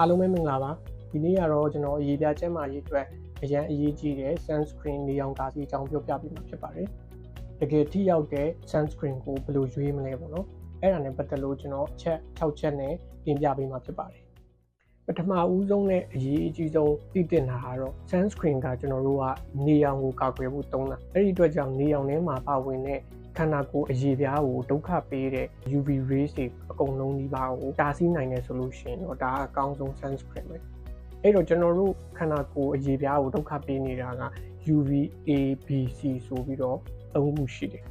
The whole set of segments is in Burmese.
အားလုံးပဲမင်္ဂလာပါဒီနေ့ကတော့ကျွန်တော်အရေးပြချက်မှရေးအတွက်အရန်အရေးကြီးတဲ့ sunscreen နေအောင်ကာစီအကြောင်းပြောပြပေးမှာဖြစ်ပါတယ်တကယ်ထိရောက်တဲ့ sunscreen ကိုဘယ်လိုရွေးမလဲပေါ့နော်အဲ့ဒါနဲ့ပတ်သက်လို့ကျွန်တော်အချက်6ချက်နဲ့ပြင်ပြပေးမှာဖြစ်ပါတယ်ပထမဦးဆုံးနဲ့အရေးအကြီးဆုံးသိတင်တာကတော့ sunscreen ကကျွန်တော်တို့ကနေရောင်ကိုကာကွယ်ဖို့သုံးတာအဲ့ဒီအတွက်ကြောင့်နေရောင်ထဲမှာပါဝင်တဲ့ ခန္ဓာကိုယ်အရေပြားကိုဒုက္ခပေးတဲ့ UV rays တွေအကုန်လုံးဒီပါကိုတားဆီးနိုင်တယ်ဆိုလို့ရှိရင်တော့ဒါအကောင်းဆုံး sunscreen ပဲအဲ့တော့ကျွန်တော်တို့ခန္ဓာကိုယ်အရေပြားကိုဒုက္ခပေးနေတာက UVA BC ဆိုပြီးတော့သုံးခုရှိတယ်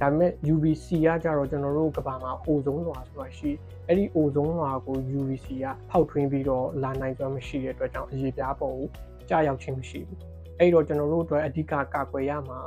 ဒါပေမဲ့ UVC ကကြတော့ကျွန်တော်တို့ကဘာမှာအိုဇုံးလွှာဆိုတာရှိအဲ့ဒီအိုဇုံးလွှာကို UVC ကဖောက်ထွင်းပြီးတော့လာနိုင်စွမ်းမရှိတဲ့အတွက်ကြောင့်အရေပြားပေါ်ကိုကြာရောက်ခြင်းမရှိဘူး အဲ့တော့ကျွန်တော်တို့အတွက်အဓိကကာကွယ်ရမှာ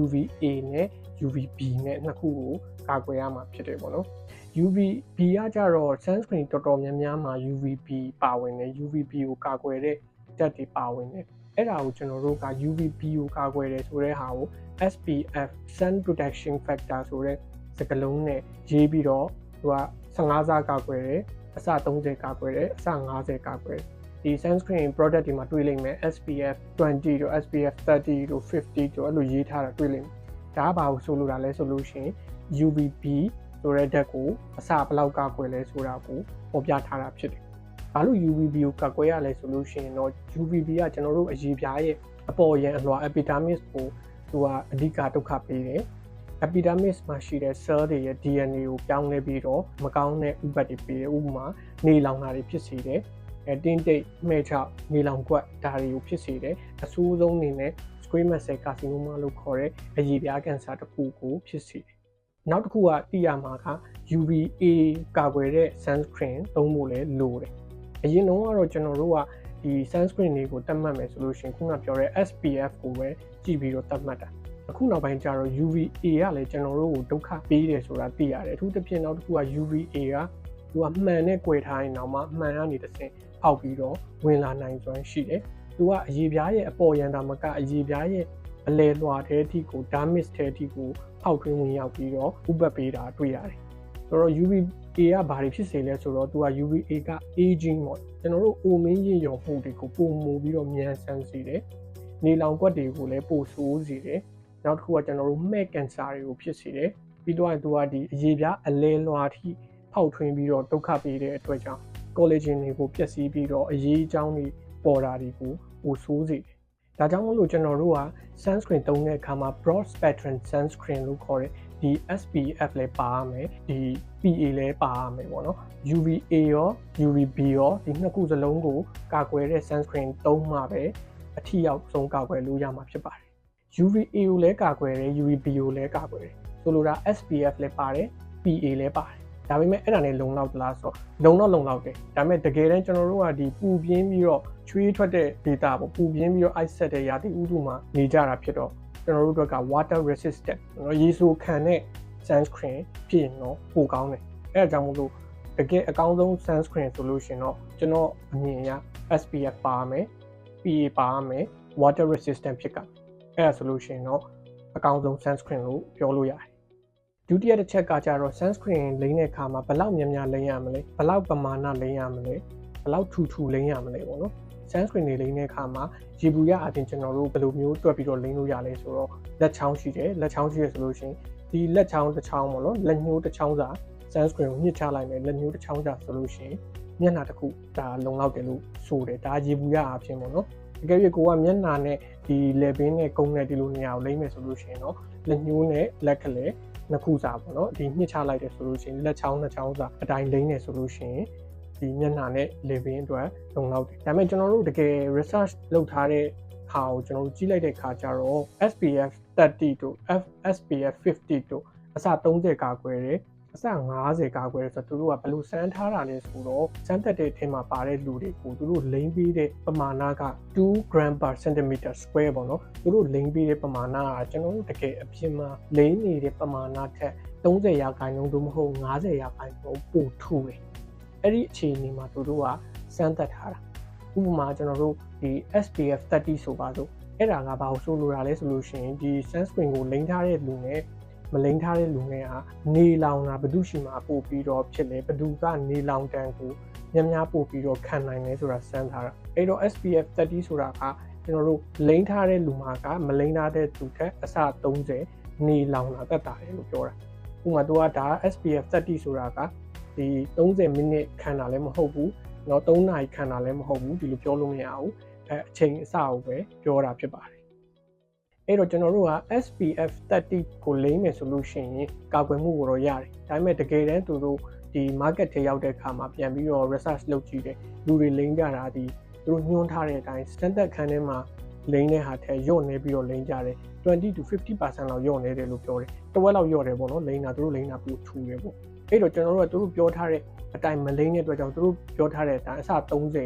UVA နဲ့ UVB နဲ့နှစ်ခုကိုကာကွယ်ရမှာဖြစ်တယ်ပေါ့နော် UVB ကကြတော့ sunscreen တော်တော်များများမှာ UVB ပါဝင်တယ် UVB ကိုကာကွယ်တဲ့တက်တွေပါဝင်တယ်အဲ့ဒါကိုကျွန်တော်တို့က UVB ကိုကာကွယ်တယ်ဆိုတဲ့ဟာကို SPF sun protection factor ဆိုတဲ့စကားလုံးနဲ့ရေးပြီးတော့သူက15စားကာကွယ်တယ်အစ30ကာကွယ်တယ်အစ50ကာကွယ်တယ် ဒီ sunscreen product တွေမှာတွေ့လိမ့်မယ် SPF 20တို့ SPF 30တို့50တို့အဲ့လိုရေးထားတာတွေ့လိမ့်မယ်ဒါကဘာကိုဆိုလိုတာလဲဆိုလို့ရှိရင် UVB ဆိုတဲ့ဓာတ်ကိုအစဘလောက်ကာကွယ်လဲဆိုတာကိုပေါ်ပြထားတာဖြစ်တယ်။ဘာလို့ UVB ကိုကာကွယ်ရလဲဆိုလို့ရှိရင်တော့ UVB ကကျွန်တော်တို့အရေပြားရဲ့အပေါ်ရန်အလွှာ epidermis ကိုသူကအဓိကဒုက္ခပေးတယ်။ epidermis မှာရှိတဲ့ cell တွေရဲ့ DNA ကိုပြောင်းလဲပြီးတော့မကောင်းတဲ့ဥပတ်တွေပေးတယ်။ဥပမာနေလောင်တာတွေဖြစ်စေတယ်။ အဲတင်းတိတ်မဲ့ချောက်နေလောင်ကွက်ဒါတွေကိုဖြစ်စေတယ်။အဆိုးဆုံးအနေနဲ့ squamous cell carcinoma လို့ခေါ်တဲ့အရေပြားကင်ဆာတစ်ခုကိုဖြစ်စေတယ်။နောက်တစ်ခုကသိရမှာက UVA ကာကွယ်တဲ့ sunscreen သုံးဖို့လဲလိုတယ်။အရင်တုန်းကတော့ကျွန်တော်တို့ကဒီ sunscreen တွေကိုတတ်မှတ်မယ်ဆိုလို့ရှိရင်ခုနပြောတဲ့ SPF ကိုပဲကြည့်ပြီးတော့တတ်မှတ်တာ။အခုနောက်ပိုင်းကျတော့ UVA ကလည်းကျွန်တော်တို့ကိုဒုက္ခပေးတယ်ဆိုတာသိရတယ်။အထူးသဖြင့်နောက်တစ်ခုက UVA ကသူကမှန်နဲ့꿰ထားရင်တော့မှမှန်ကနေတစ်ဆင့် ဖောက်ပြီးတော့ဝင်လာနိုင်စွမ်းရှိတယ်။သူကအရေပြားရဲ့အပေါ်ရန်တာမကအရေပြားရဲ့အလဲလွှာထဲအထိကို damage ထဲအထိကိုဖောက်ထွင်းဝင်ရောက်ပြီးတော့ဥပတ်ပေးတာတွေ့ရတယ်။ဆိုတော့ UVA ကဘာတွေဖြစ်စေလဲဆိုတော့သူက UVA က aging ပေါ့ကျွန်တော်တို့အိုမင်းရည်ရော်မှုတွေကိုပုံမူပြီးတော့မြန်ဆန်စေတယ်။နေလောင်ကွက်တွေကိုလည်းပိုဆိုးစေတယ်။နောက်တစ်ခုကကျွန်တော်တို့မဲ့ကန်ဆာတွေကိုဖြစ်စေတယ်။ပြီးတော့သူကဒီအရေပြားအလဲလွှာထိဖောက်ထွင်းပြီးတော့ဒုက္ခပေးတဲ့အတွက်ကြောင့် collagen တွေကိုပျက်စီးပြီးတော့အရေးအကြောင်းတွေပေါ်တာတွေကိုပိုဆိုးစေတယ်။ဒါကြောင့်မလို့ကျွန်တော်တို့က sunscreen သုံးတဲ့အခါမှာ broad spectrum sunscreen လို့ခေါ်တဲ့ဒီ SPF လည်းပါရမယ်ဒီ PA လည်းပါရမယ်ပေါ့နော် UVA ရော UVB ရောဒီနှစ်ခုစလုံးကိုကာကွယ်တဲ့ sunscreen သုံးမှပဲအထီရောက်ဆုံးကာကွယ်လို့ရမှာဖြစ်ပါတယ် UVA ကိုလည်းကာကွယ်တယ် UVB ကိုလည်းကာကွယ်တယ်ဆိုလိုတာ SPF လည်းပါတယ် PA လည်းပါတယ် ဒါပေမဲ့အဲ့ဒါနဲ့လုံလောက်သလားဆိုတော့လုံတော့လုံလောက်တယ်ဒါပေမဲ့တကယ်တမ်းကျွန်တော်တို့ကဒီပူပြင်းပြီးတော့ချွေးထွက်တဲ့ data ပေါ့ပူပြင်းပြီးတော့ ice set တဲ့ရာသီဥတုမှာနေကြတာဖြစ်တော့ကျွန်တော်တို့တို့က water resistant နော်ရေဆိုခံတဲ့ sunscreen ဖြစ်ရင်တော့ပိုကောင်းတယ်အဲဒါကြောင့်မို့လို့တကယ်အကောင်းဆုံး sunscreen ဆိုလို့ရှင်တော့ကျွန်တော်အမြင်အရ SPF ပါမယ် PA ပါမယ် water resistant ဖြစ်ကအဲဒါဆိုလို့ရှင်တော့အကောင်းဆုံး sunscreen လို့ပြောလို့ရတယ် ဒုတိယတစ်ချက်ကကြတော့ sunscreen လိမ့်တဲ့အခါမှာဘယ်လောက်များများလိမ့်ရမလဲဘယ်လောက်ပမာဏလိမ့်ရမလဲဘယ်လောက်ထူထူလိမ့်ရမလဲပေါ့နော် sunscreen တွေလိမ့်တဲ့အခါမှာရေဘူးရအပြင်ကျွန်တော်တို့ဘယ်လိုမျိုးတွက်ပြီးတော့လိမ့်လို့ရလဲဆိုတော့လက်ချောင်းရှိတယ်လက်ချောင်းရှိရဆိုလို့ရှိရင်ဒီလက်ချောင်းတစ်ချောင်းပေါ့နော်လက်ညှိုးတစ်ချောင်းစာ sunscreen ကိုညှစ်ချလိုက်မယ်လက်ညှိုးတစ်ချောင်းစာဆိုလို့ရှိရင်မျက်နှာတစ်ခုဒါလုံလောက်တယ်လို့ဆိုတယ်ဒါရေဘူးရအပြင်ပေါ့နော်တကယ်၍ကိုကမျက်နှာနဲ့ဒီလက်ဘင်းနဲ့ကုန်းနဲ့ဒီလိုနေရာကိုလိမ့်မယ်ဆိုလို့ရှိရင်တော့လက်ညှိုးနဲ့လက်ကလေး နှစ်ခုစာပေါ့နော်ဒီညှစ်ချလိုက်တယ်ဆိုလို့ရှိရင်လက်ချောင်းနှစ်ချောင်းစာအတိုင်းလိမ့်နေဆိုလို့ရှိရင်ဒီမျက်နှာနဲ့လေပင်အတွက်လုံလောက်တယ်ဒါပေမဲ့ကျွန်တော်တို့တကယ် research လုပ်ထားတဲ့ဟာကိုကျွန်တော်တို့ကြည့်လိုက်တဲ့အခါကျတော့ SPF 30တို့ SPF 50တို့အစ30ကာကွယ်တ ယ်အစ90ကာကွယ်ဆိုတော့သူတို့ကဘယ်လိုစမ်းထားတာလဲဆိုတော့စမ်းသက်တဲ့အထက်မှာပါတဲ့လူတွေကိုသူတို့လိမ့်ပေးတဲ့ပမာဏက2 gram per centimeter square ပေါ့နော်သူတို့လိမ့်ပေးတဲ့ပမာဏကကျွန်တော်တို့တကယ်အပြင်မှာလိမ့်နေတဲ့ပမာဏထက်30ရာခိုင်နှုန်းသို့မဟုတ်90ရာခိုင်နှုန်းပိုထူတယ်အဲ့ဒီအခြေအနေမှာသူတို့ကစမ်းသပ်ထားတာဥပမာကျွန်တော်တို့ဒီ SPF 30ဆိုပါစို့အဲ့ဒါကဘာလို့ဆိုလိုတာလဲဆိုလို့ရှိရင်ဒီ sunscreen ကိုလိမ့်ထားတဲ့လူနဲ့ မလိမ့်ထားတဲ့လူငယ်ဟာနေလောင်တာဘယ်သူရှိမှပို့ပြီးတော့ဖြစ်လေဘယ်သူကနေလောင်တန်ကို များများပို့ပြီးတော့ခံနိုင်တယ်ဆိုတာစမ်းထားတာအဲ့တော့ SPF 30ဆိုတာကကျွန်တော်တို့လိမ့်ထားတဲ့လူမှာကမလိမ့်ထားတဲ့သူထက်အဆ30နေလောင်တာတက်တာတယ်လို့ပြောတာဥပမာသူကဒါ SPF 30ဆိုတာကဒီ30မိနစ်ခံတာလည်းမဟုတ်ဘူးเนาะ3နာရီခံတာလည်းမဟုတ်ဘူးဒီလိုပြောလို့မရဘူးအဲအချိန်အစကိုပဲပြောတာဖြစ်ပါတယ် အဲ့တော့ကျွန်တော်တို့က SPF 30ကိုလိမ့်မယ်ဆိုလို့ရှိရင်ကာကွယ်မှုကိုတော့ရတယ်ဒါပေမဲ့တကယ်တမ်းသူတို့ဒီ market ထဲရောက်တဲ့အခါမှာပြန်ပြီးတော့ research လုပ်ကြည့်တယ်လူတွေလိမ့်ကြတာဒီသူတို့ညွှန်းထားတဲ့အတိုင်း standard ခန်းထဲမှာလိမ့်တဲ့ဟာထဲညော့နေပြီးတော့လိမ့်ကြတယ်20 to 50%လောက်ညော့နေတယ်လို့ပြောတယ်တဝက်လောက်ညော့တယ်ပေါ့နော်လိမ့်တာသူတို့လိမ့်တာပိုထူတယ်ပေါ့အဲ့တော့ကျွန်တော်တို့ကသူတို့ပြောထားတဲ့အတိုင်းမလိမ့်တဲ့အတွက်ကြောင့်သူတို့ပြောထားတဲ့အတိုင်းအစ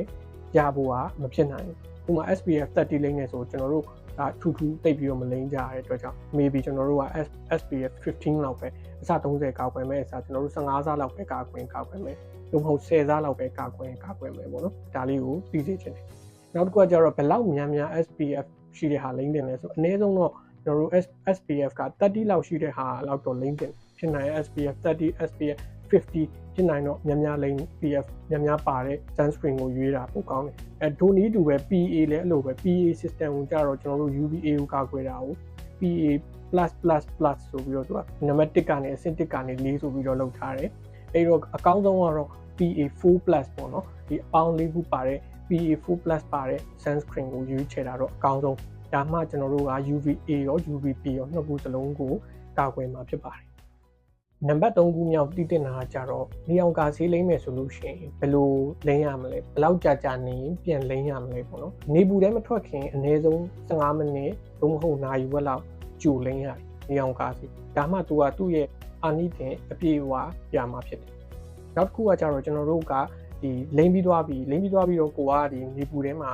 30ရဖို့ကမဖြစ်နိုင်ဘူးဥပမာ SPF 30လိမ့်နေဆိုကျွန်တော်တို့ ဒါထူထူတိတ်ပြီးတော့မလိမ့်ကြရတဲ့အတွက်ကြောင့် maybe ကျွန်တော်တို့က SPF 15လောက်ပဲအစ30ကောက်ွယ်မဲ့အစားကျွန်တော်တို့15စားလောက်ပဲကာကွယ်ကောက်ွယ်မဲ့လို့မဟုတ်10စားလောက်ပဲကာကွယ်ကောက်ွယ်မဲ့ပေါ့နော်ဒါလေးကိုသိစေချင်တယ်နောက်တစ်ခုကကျတော့ဘယ်လောက်များများ SPF ရှိတဲ့ဟာလိမ့်တယ်လဲဆိုအနည်းဆုံးတော့ကျွန်တော်တို့ SPF က30လောက်ရှိတဲ့ဟာလောက်တော့လိမ့်တယ်ဖြစ်နိုင် SPF 30 SPF 50ဖြစ်နိုင်တော့များများလိမ့် PF များများပါတဲ့ sunscreen ကိုရွေးတာပိုကောင်းတယ်အဲဒိုနီးတူပဲ PA လည်းအဲ့လိုပဲ PA system ကိုကြတော့ကျွန်တော်တို့ UVA ကိုကာကွယ်တာကို PA plus plus plus ဆိုပြီးတော့သူကနံပါတ်1ကနေအဆင့်1ကနေ4ဆိုပြီးတော့လုပ်ထားတယ်အဲ့တော့အကောင်းဆုံးကတော့ PA4 plus ပေါ့နော်ဒီအပေါင်းလေးခုပါတဲ့ PA4 plus ပါတဲ့ sunscreen ကိုရွေးချယ်တာတော့အကောင်းဆုံးဒါမှကျွန်တော်တို့က UVA ရော UVB ရောနှစ်ခုစလုံးကိုကာကွယ်မှာဖြစ်ပါတယ် နံပါတ်3ခုမြောက်တည်တင်တာကကြတော့နေအောင်ကာဆေးလိမ့်မယ်ဆိုလို့ရှိရင်ဘယ်လိုလိမ့်ရမလဲဘယ်လောက်ကြာကြာနေရင်ပြန်လိမ့်ရမလဲပေါ့နော်နေဘူးထဲမထွက်ခင်အနည်းဆုံး15မိနစ်သို့မဟုတ်နာရီဝက်လောက်ကြိုလိမ့်ရတယ်နေအောင်ကာဆေးဒါမှသူကသူ့ရဲ့အာနိသင်အပြည့်အဝပြမှာဖြစ်တယ်နောက်တစ်ခုကကြတော့ကျွန်တော်တို့ကဒီလိမ့်ပြီးသွားပြီလိမ့်ပြီးသွားပြီးတော့ကိုကဒီနေဘူးထဲမှာ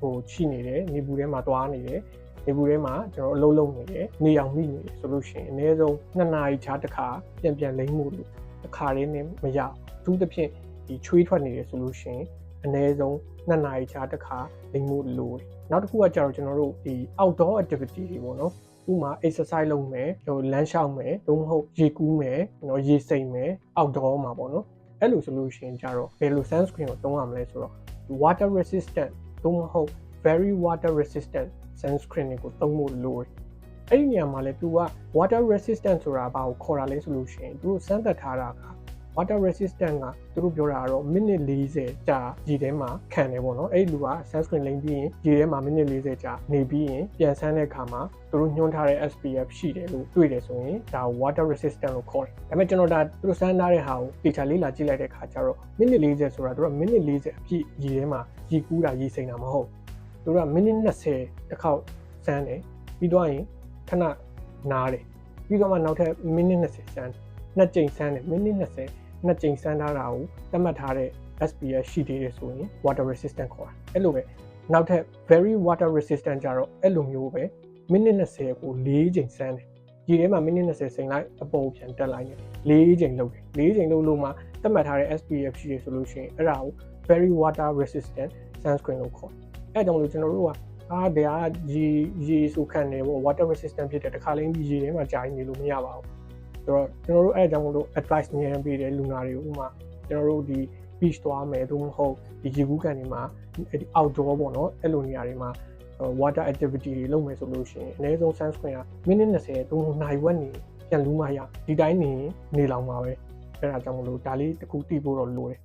ဟိုချိနေတယ်နေဘူးထဲမှာတွားနေတယ် နေဘူးထဲမှာကျွန်တော်အလုံးလုံးနေတယ်နေအောင်မိနေတယ်ဆိုလို့ရှိရင်အနည်းဆုံး2နာရီခြားတစ်ခါပြန်ပြန်လိမ့်မှုလို့တစ်ခါလေးနဲ့မရအထူးသဖြင့်ဒီချွေးထွက်နေတယ်ဆိုလို့ရှိရင်အနည်းဆုံး2နာရီခြားတစ်ခါလိမ့်မှုလို့နောက်တစ်ခုကကြတော့ကျွန်တော်တို့ဒီ outdoor activity တွေပေါ့နော်ဥမာ exercise လုပ်မယ်ဟိုလမ်းလျှောက်မယ်သို့မဟုတ်ရေကူးမယ်နော်ရေစိမ်မယ် outdoor မှာပေါ့နော်အဲ့လိုဆိုလို့ရှိရင်ကြတော့ဘယ်လို sunscreen ကိုသုံးရမလဲဆိုတော့ water resistant သို့မဟုတ် very water resistant sunscreen တွေကိုသုံးဖို့လိုတယ်။အဲ့ဒီနေရာမှာလဲ तू က water resistant ဆိုတာဘာကိုခေါ်တာလဲဆိုလို့ရှိရင် तू စမ်းသပ်ထားတာက water resistant ကသူတို့ပြောတာကတော့မိနစ်40ကြာရေထဲမှာခံတယ်ပေါ့နော်အဲ့ဒီလူက sunscreen လိမ့်ပြီးရင်ရေထဲမှာမိနစ်40ကြာနေပြီးရင်ပြန်ဆန်းတဲ့အခါမှာသူတို့ညွှန်းထားတဲ့ SPF ရှိတယ်လို့တွေ့တယ်ဆိုရင်ဒါ water resistant လို့ခေါ်တယ်ဒါပေမဲ့ကျွန်တော်ဒါသူတို့စမ်းထားတဲ့ဟာကိုတေချာလေးလာကြည့်လိုက်တဲ့အခါကျတော့မိနစ်40ဆိုတာသူတို့မိနစ်40အပြည့်ရေထဲမှာရေကူးတာရေစိမ်တာမဟုတ် သူတို့ကမိနစ်20တစ်ခေါက်စမ်းတယ်ပြီးတော့ရင်ခဏနားတယ်ပြီးတော့မှနောက်ထပ်မိနစ်20စမ်းနှစ်ကြိမ်စမ်းတယ်မိနစ်20နှစ်ကြိမ်စမ်းထားတာကိုသတ်မှတ်ထားတဲ့ SPS ရှိသေးတယ်ဆိုရင် water resistant ခေါ်တာအဲ့လိုပဲနောက်ထပ် very water resistant ကြတော့အဲ့လိုမျိုးပဲမိနစ်20ကို၄ချိန်စမ်းတယ်ဒီထဲမှာမိနစ်20စိန်လိုက်အပေါ်ပြန်တက်လိုက်တယ်၄ချိန်လုပ်တယ်၄ချိန်လုပ်လို့မှသတ်မှတ်ထားတဲ့ SPF ရှိရဆိုလို့ရှိရင်အဲ့ဒါကို very water resistant sunscreen လို့ခေါ် အဲ့ကြောင့်လို့ကျွန်တော်တို့ကအာဒါကရေရေဆိုခံနေပေါ့ water resistant ဖြစ်တဲ့တခါလေးရေထဲမှာကြာနေလို့မရပါဘူးဆိုတော့ကျွန်တော်တို့အဲအကြောင်းလို့ advice ညံပေးတယ်လူနာတွေကိုဥမာကျွန်တော်တို့ဒီ beach သွားမယ်သို့မဟုတ်ဒီရေကူးကန်တွေမှာဒီ outdoor ပေါ့နော်အဲ့လိုနေရာတွေမှာ water activity တွေလုပ်မယ်ဆိုလို့ရှိရင်အနည်းဆုံး sunscreen ကမိနစ်20သို့မဟုတ်နိုင်ဝက်နေပြန်လူးမှရဒီတိုင်းနေနေလောင်ပါပဲအဲ့ဒါကြောင့်မလို့ဒါလေးတစ်ခုတိဖို့တော့လိုတယ်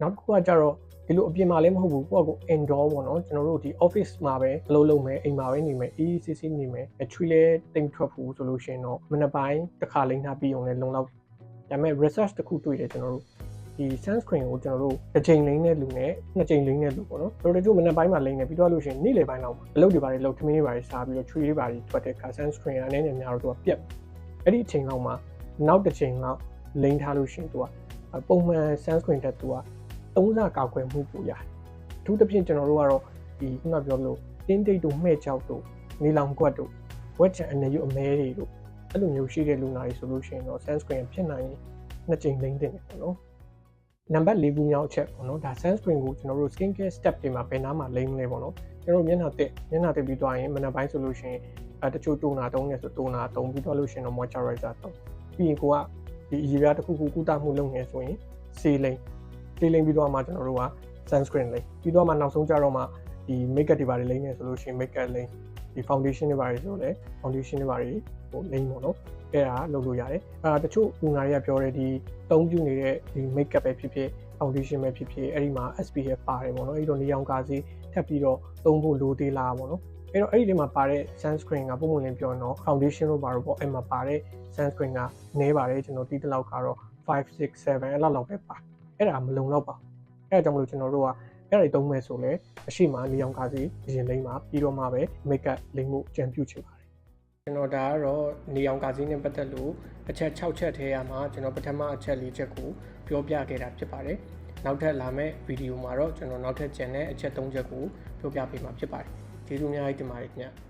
နောက်တစ်ခုကကြတော့ ဒီလိုအပြင်မှာလည်းမဟုတ်ဘူးကိုယ့်ကို indoor ပေါ့နော်ကျွန်တော်တို့ဒီ office မှာပဲအလုပ်လုပ်မယ်အိမ်မှာပဲနေမယ် ECC နေမယ်အချွေးလဲတိမ်ထွက်ဘူးဆိုလို့ရှိရင်တော့မနက်ပိုင်းတစ်ခါလိမ့်ထားပြီးအောင်လဲလုံလောက်ဒါပေမဲ့ research တစ်ခုတွေ့တယ်ကျွန်တော်တို့ဒီ sunscreen ကိုကျွန်တော်တို့တစ်ချိန်လိမ့်တဲ့လူနဲ့နှစ်ချိန်လိမ့်တဲ့လူပေါ့နော်တို့တို့မနက်ပိုင်းမှာလိမ့်နေပြီးတော့လို့ရှိရင်နေ့လယ်ပိုင်းလောက်မှာအလုပ်တွေပါတယ်လုပ်ထမင်းတွေပါတယ်စားပြီးတော့ချွေးတွေပါတယ်ထွက်တဲ့အခါ sunscreen ကအနေနဲ့များတော့သူကပြက်အဲ့ဒီအချိန်လောက်မှာနောက်တစ်ချိန်လောက်လိမ့်ထားလို့ရှိရင်သူကပုံမှန် sunscreen တက်သူက သုံးစာကာကွယ်မှုပိုရတယ်အထူးသဖြင့်ကျွန်တော်တို့ကတော့ဒီခုနပြောလို့တင်းတိတ်တို့မှဲ့ကြောက်တို့နေလောင်ကွက်တို့ဝက်ချန်အနေရုပ်အမဲတွေတို့အဲ့လိုမျိုးရှိတဲ့လူနာတွေဆိုလို့ရှိရင်တော့ sunscreen ဖြစ်နိုင်ရင်နှစ်ကြိမ်လိမ့်တင်တယ်ပေါ့နော်နံပါတ်၄ခုမြောက်အချက်ပေါ့နော်ဒါ sunscreen ကိုကျွန်တော်တို့ skin care step တွေမှာဘယ်နားမှာလိမ့်မလဲပေါ့နော်ကျွန်တော်မျက်နှာတက်မျက်နှာတက်ပြီးသွားရင်မနက်ပိုင်းဆိုလို့ရှိရင်အဲတချို့တိုနာတုံးနေဆိုတိုနာတုံးပြီးတော့လို့ရှိရင်တော့ moisturizer တုံးပြီးရင်ကိုကဒီအရေးပြားတစ်ခုခုကုသမှုလုပ်နေဆိုရင်ဆေးလိမ့် တေးလိမ့်ပြီးတော့မှကျွန်တော်တို့က sunscreen လိမ့်ပြီးတော့မှနောက်ဆုံးကြတော့မှဒီ makeup တွေပါတယ်လိမ့်နေဆိုလို့ရှိရင် makeup လိမ့်ဒီ foundation တွေပါတယ်ဆိုတော့လေ foundation တွေပါတယ်ဟိုလိမ့်ပေါ့နော်အဲ့ဒါလုပ်လို့ရတယ်အာတချို့ပူနာတွေကပြောတယ်ဒီသုံးပြနေတဲ့ဒီ makeup ပဲဖြစ်ဖြစ် foundation ပဲဖြစ်ဖြစ်အဲ့ဒီမှာ SPF ပါတယ်ပေါ့နော်အဲ့တော့နေအောင်ကားစီထပ်ပြီးတော့သုံးဖို့လိုသေးလားပေါ့နော်အဲ့တော့အဲ့ဒီထဲမှာပါတဲ့ sunscreen ကပုံမှန်လင်းပြောရင်တော့ foundation လို့ပါတော့ပေါ့အဲ့မှာပါတဲ့ sunscreen ကနည်းပါတယ်ကျွန်တော်တီးတလောက်ကတော့5 6 7အဲ့လောက်လောက်ပဲပါ အဲ့ဒါမလုံလောက်ပါအဲ့ဒါကြောင့်မလို့ကျွန်တော်တို့ကအဲ့ဒါတွေသုံးမယ်ဆိုလဲအရှိမနေအောင်ကားစီအရင်လိမ့်ပါပြီးတော့မှပဲ makeup လိမ့်မှုကြံပြုချင်ပါတယ်ကျွန်တော်ဒါကတော့နေအောင်ကားစီနဲ့ပတ်သက်လို့အချက်6ချက်ထဲရမှာကျွန်တော်ပထမအချက်၄ချက်ကိုပြောပြခဲ့တာဖြစ်ပါတယ်နောက်ထပ်လာမယ့်ဗီဒီယိုမှာတော့ကျွန်တော်နောက်ထပ်ကျန်တဲ့အချက်၃ချက်ကိုပြောပြပေးမှာဖြစ်ပါတယ်ကျေးဇူးအများကြီးတင်ပါတယ်ခင်ဗျ